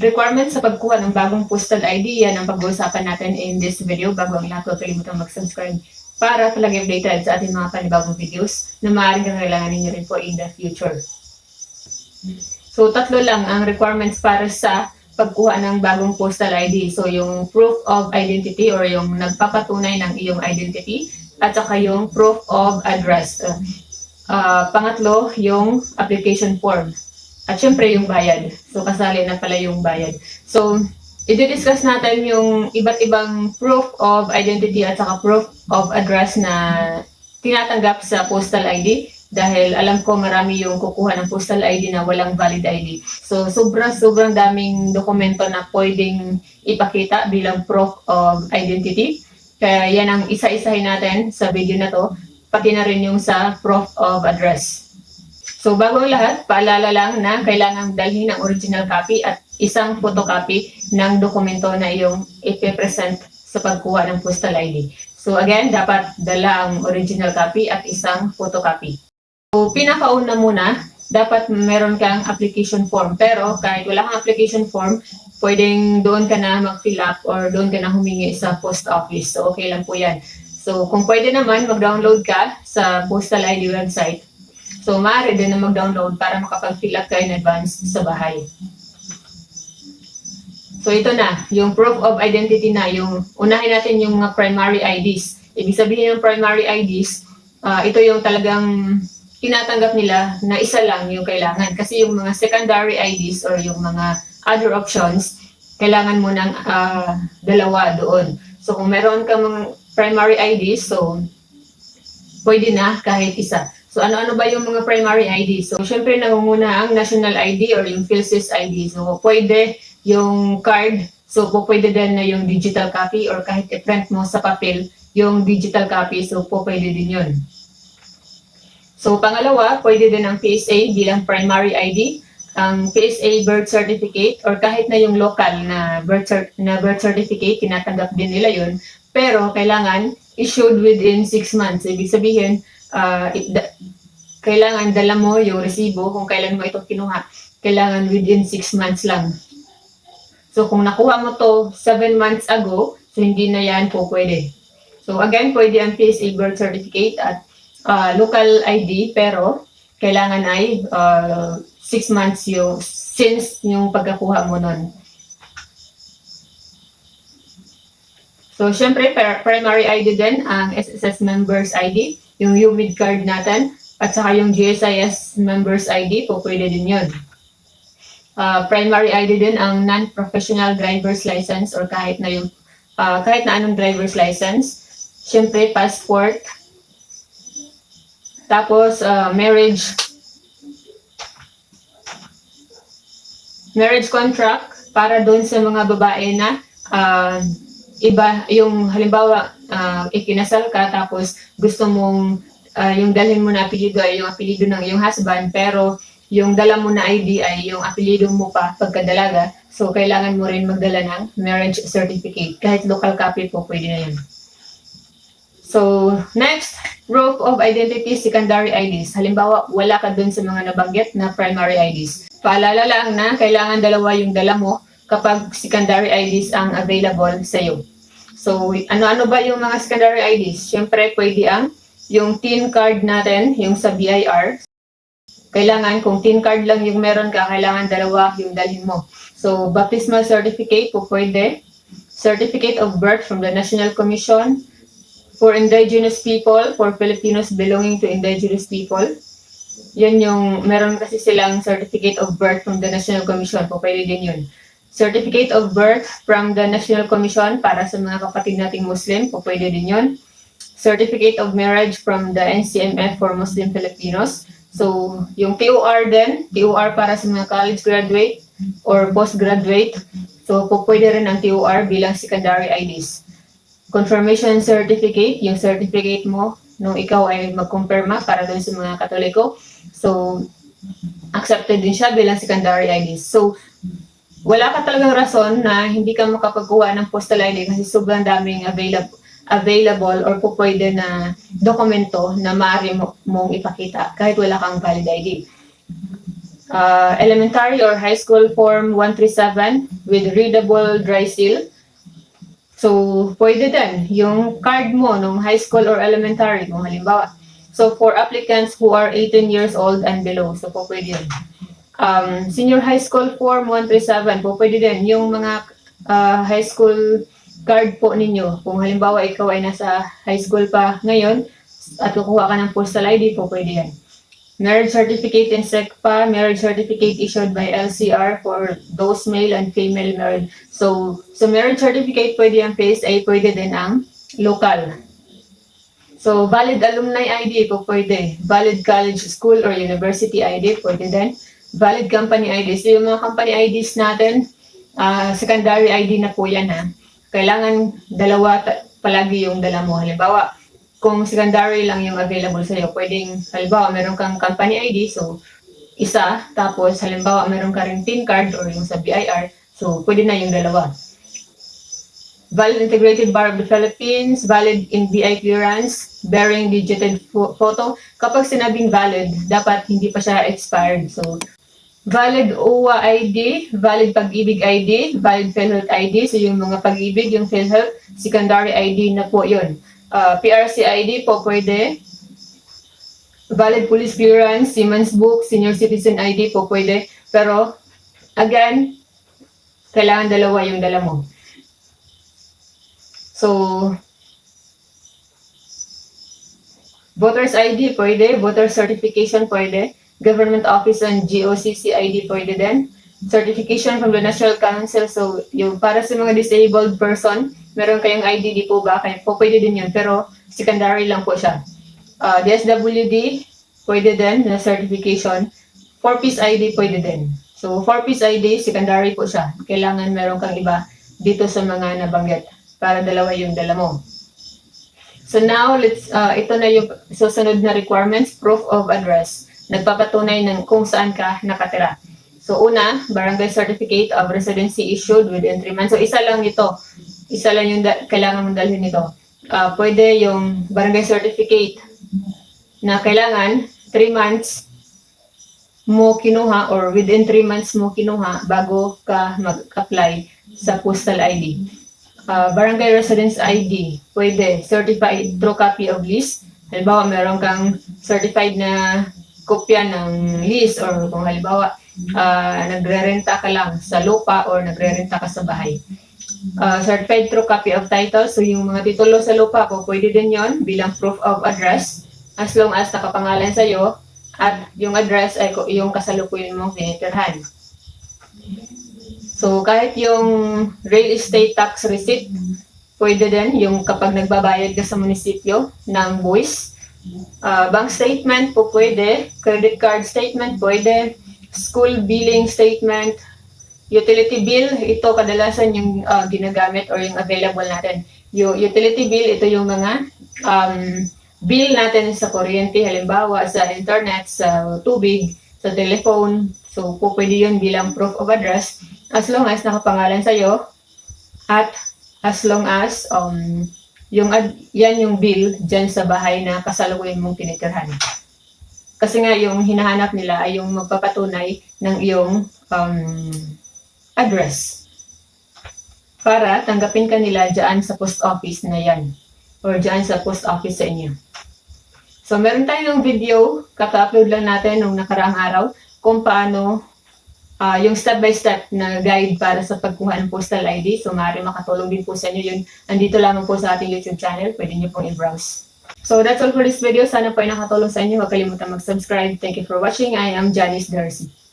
requirements sa pagkuha ng bagong postal ID, yan ang pag-uusapan natin in this video. Bago ang lahat, huwag kalimutan mag-subscribe para talaga updated sa ating mga panibagong videos na maaaring kailangan ninyo rin po in the future. So, tatlo lang ang requirements para sa pagkuha ng bagong postal ID. So, yung proof of identity or yung nagpapatunay ng iyong identity at saka yung proof of address. Uh, uh, pangatlo, yung application form. At syempre, yung bayad. So, kasali na pala yung bayad. So, i-discuss natin yung iba't ibang proof of identity at saka proof of address na tinatanggap sa postal ID dahil alam ko marami yung kukuha ng postal ID na walang valid ID. So, sobrang sobrang daming dokumento na pwedeng ipakita bilang proof of identity. Kaya yan ang isa-isahin natin sa video na to, pati na rin yung sa proof of address. So, bago lahat, paalala lang na kailangan dalhin ang original copy at isang photocopy ng dokumento na iyong ipipresent sa pagkuha ng postal ID. So, again, dapat dala ang original copy at isang photocopy. So, pinakauna muna, dapat meron kang application form. Pero kahit wala kang application form, pwedeng doon ka na mag-fill up or doon ka na humingi sa post office. So, okay lang po yan. So, kung pwede naman, mag-download ka sa Postal ID website. So, maaari din na mag-download para makapag-fill up ka in advance sa bahay. So, ito na, yung proof of identity na, yung unahin natin yung mga primary IDs. Ibig sabihin ng primary IDs, ah, ito yung talagang tinatanggap nila na isa lang yung kailangan. Kasi yung mga secondary IDs or yung mga other options, kailangan mo ng ah, dalawa doon. So kung meron ka mga primary IDs, so pwede na kahit isa. So ano-ano ba yung mga primary ID? So syempre nangunguna ang national ID or yung PhilSys ID. So pwede yung card, so po pwede din na yung digital copy or kahit i-print mo sa papel yung digital copy, so po pwede din yun. So, pangalawa, pwede din ang PSA bilang primary ID, ang PSA birth certificate or kahit na yung local na birth, cer- na birth certificate, tinatanggap din nila yun. Pero, kailangan issued within 6 months. Ibig sabihin, ah, it- kailangan dala mo yung resibo kung kailan mo ito kinuha. Kailangan within 6 months lang. So, kung nakuha mo to 7 months ago, so hindi na yan po pwede. So, again, pwede ang PSA birth certificate at ah, local ID pero kailangan ay 6 months yung since yung pagkakuha mo nun. So, syempre, primary ID din ang SSS members ID, yung UMID card natin, at saka yung GSIS members ID, po pwede din yun. Ah, primary ID din ang non-professional driver's license or kahit na yung ah, kahit na anong driver's license. Syempre, passport, tapos, uh, marriage. Marriage contract para doon sa mga babae na uh, iba, yung halimbawa, uh, ikinasal ka tapos gusto mong uh, yung dalhin mo na apelido ay yung apelido ng iyong husband pero yung dala mo na ID ay yung apelido mo pa pagkadalaga. So, kailangan mo rin magdala ng marriage certificate. Kahit local copy po, pwede na yun. So, next, proof of identity secondary IDs. Halimbawa, wala ka dun sa mga nabanggit na primary IDs. Paalala lang na kailangan dalawa yung dala mo kapag secondary IDs ang available sa iyo. So, ano-ano ba yung mga secondary IDs? Siyempre, pwede ang yung TIN card natin, yung sa BIR. Kailangan, kung TIN card lang yung meron ka, kailangan dalawa yung dalhin mo. So, baptismal certificate po pwede. Certificate of birth from the National Commission, for indigenous people, for Filipinos belonging to indigenous people. Yan yung, meron kasi silang certificate of birth from the National Commission, po pwede din yun. Certificate of birth from the National Commission para sa mga kapatid nating Muslim, po pwede din yun. Certificate of marriage from the NCMF for Muslim Filipinos. So, yung TOR din, TOR para sa mga college graduate or postgraduate. So, po pwede rin ang TOR bilang secondary IDs confirmation certificate, yung certificate mo nung ikaw ay magkumpirma para doon sa mga katoliko. So, accepted din siya bilang secondary ID. So, wala ka talagang rason na hindi ka makapagkuha ng postal ID kasi sobrang daming available available or po pwede na dokumento na maaari mo, mong ipakita kahit wala kang valid ID. uh, elementary or high school form 137 with readable dry seal. So, pwede din yung card mo nung high school or elementary, kung halimbawa. So, for applicants who are 18 years old and below, so po pwede yun. Um, senior high school form 137, po pwede din. Yung mga uh, high school card po ninyo, kung halimbawa ikaw ay nasa high school pa ngayon, at kukuha ka ng postal ID po, pwede yan. Marriage certificate in SECPA, marriage certificate issued by LCR for those male and female married. So, so marriage certificate pwede ang face ay pwede din ang local. So, valid alumni ID po pwede. Valid college, school, or university ID pwede din. Valid company ID. So, yung mga company IDs natin, ah, secondary ID na po yan ha. Kailangan dalawa palagi yung dala mo. Halimbawa, kung secondary lang yung available sa'yo, pwedeng, halimbawa, meron kang company ID, so, isa, tapos, halimbawa, meron ka rin PIN card or yung sa BIR, so, pwede na yung dalawa. Valid Integrated Bar of the Philippines, valid in BI clearance, bearing digital pho- photo. Kapag sinabing valid, dapat hindi pa siya expired. So, valid OWA ID, valid pag-ibig ID, valid PhilHealth ID. So, yung mga pag-ibig, yung PhilHealth, secondary ID na po yun. Uh, PRC ID po pwede. Valid police clearance, Siemens book, senior citizen ID po pwede. Pero, again, kailangan dalawa yung dala mo. So, voters ID pwede, voter certification pwede, government office and GOCC ID pwede din, certification from the National Council, so yung para sa mga disabled person, meron kayong ID, di po ba? Kaya po pwede din yun, pero secondary lang po siya. Uh, DSWD, pwede din na certification. 4-piece ID pwede din. So, 4-piece ID, secondary po siya. Kailangan meron kang iba dito sa mga nabanggit para dalawa yung dala mo. So now, let's, uh, ito na yung susunod na requirements, proof of address. Nagpapatunay ng kung saan ka nakatira. So una, barangay certificate of residency issued within 3 months. So isa lang ito. Isa lang yung kailangan mong dalhin nito. Uh, pwede yung barangay certificate na kailangan 3 months mo kinuha or within 3 months mo kinuha bago ka mag-apply sa postal ID. Uh, barangay residence ID, pwede certified true copy of lease. Halimbawa, meron kang certified na kopya ng lease or kung halimbawa, uh, nagre-renta ka lang sa lupa or nagre-renta ka sa bahay. Uh, certified true copy of title, so yung mga titulo sa lupa ko, pwede din yon bilang proof of address as long as nakapangalan sa'yo at yung address ay yung kasalukuyan mong tinitirhan. So, kahit yung real estate tax receipt, pwede din yung kapag nagbabayad ka sa munisipyo ng buwis. Ah, bank statement po pwede, credit card statement pwede, school billing statement, utility bill, ito kadalasan yung ah, ginagamit or yung available natin. Yung utility bill, ito yung mga um, bill natin sa kuryente, halimbawa sa internet, sa tubig, sa telephone. So, po pwede yun bilang proof of address as long as nakapangalan sa'yo at as long as um, yung yan yung bill dyan sa bahay na kasalukuyan mong tinitirhan. Kasi nga yung hinahanap nila ay yung magpapatunay ng iyong um, address para tanggapin ka nila dyan sa post office na yan or dyan sa post office sa inyo. So, meron tayong video, kaka-upload lang natin nung nakaraang araw kung paano ah, yung step-by-step na guide para sa pagkuha ng postal ID. So, maaari makatulong din po sa inyo yun. Andito lamang po sa ating YouTube channel. Pwede nyo pong i-browse. So, that's all for this video. Sana po ay nakatulong sa inyo. Huwag kalimutan mag-subscribe. Thank you for watching. I am Janice Darcy.